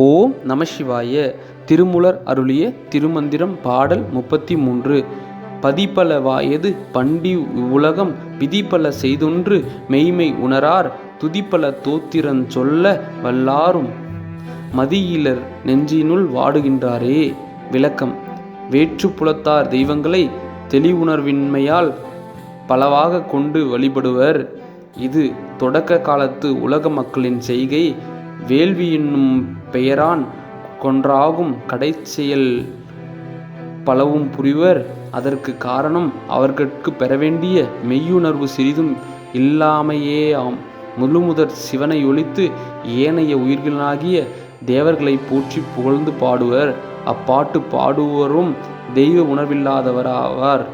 ஓம் நமசிவாய திருமுலர் அருளிய திருமந்திரம் பாடல் முப்பத்தி மூன்று பதிப்பல வாயது பண்டி உலகம் விதிப்பல செய்தொன்று மெய்மை உணரார் துதிப்பல தோத்திரன் சொல்ல வல்லாரும். மதியிலர் நெஞ்சினுள் வாடுகின்றாரே. விளக்கம். வேற்று புலத்தார் தெய்வங்களை தெளிவுணர்வின்மையால் பலவாக கொண்டு வழிபடுவர். இது தொடக்க காலத்து உலக மக்களின் செய்கை. வேள்வி என்னும் பெயரான் கொன்றாகும் கடைச்செயல் பலவும் புரிவர். அதற்கு காரணம் அவர்கட்கு பெறவேண்டிய மெய்யுணர்வு சிறிதும் இல்லாமையே ஆம் முழுமுதற் சிவனை ஒழித்து ஏனைய உயிர்களாகிய தேவர்களை போற்றி புகழ்ந்து பாடுவர். அப்பாட்டு பாடுவோரும் தெய்வ உணர்வில்லாதவராவார்.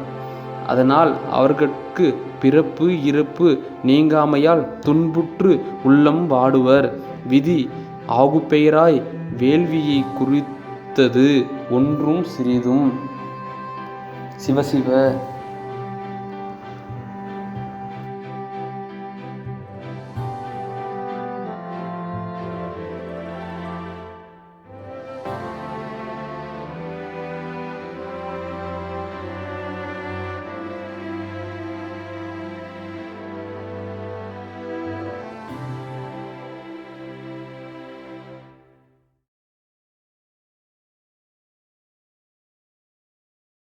அதனால் அவர்கட்கு பிறப்பு இறப்பு நீங்காமையால் துன்புற்று உள்ளம் வாடுவர். விதி ஆகுப்பெயராய் வேள்வியை குறித்தது ஒன்றும் சிறிதும். சிவசிவ